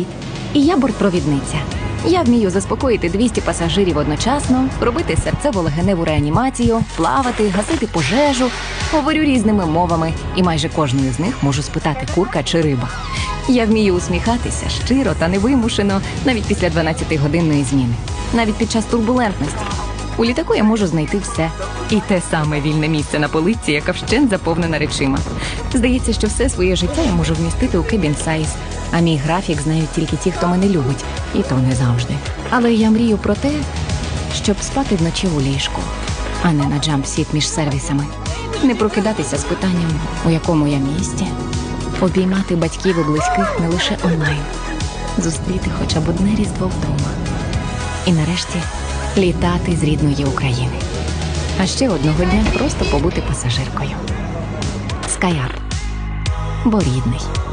Привіт! І я бортпровідниця. Я вмію заспокоїти 200 пасажирів одночасно, робити серцево-легеневу реанімацію, плавати, гасити пожежу, говорю різними мовами, і майже кожною з них можу спитати курка чи риба. Я вмію усміхатися щиро та невимушено, навіть після 12-годинної зміни, навіть під час турбулентності. У літаку я можу знайти все. І те саме вільне місце на полиці, яка вщент заповнена речима. Здається, що все своє життя я можу вмістити у кебін сайз, а мій графік знають тільки ті, хто мене любить, і то не завжди. Але я мрію про те, щоб спати вночі у ліжку, а не на джампсіт між сервісами, не прокидатися з питанням, у якому я місті, обіймати батьків і близьких не лише онлайн, зустріти хоча б одне різдво вдома. І нарешті літати з рідної України. А ще одного дня просто побути пасажиркою. Скаяр. Бо рідний.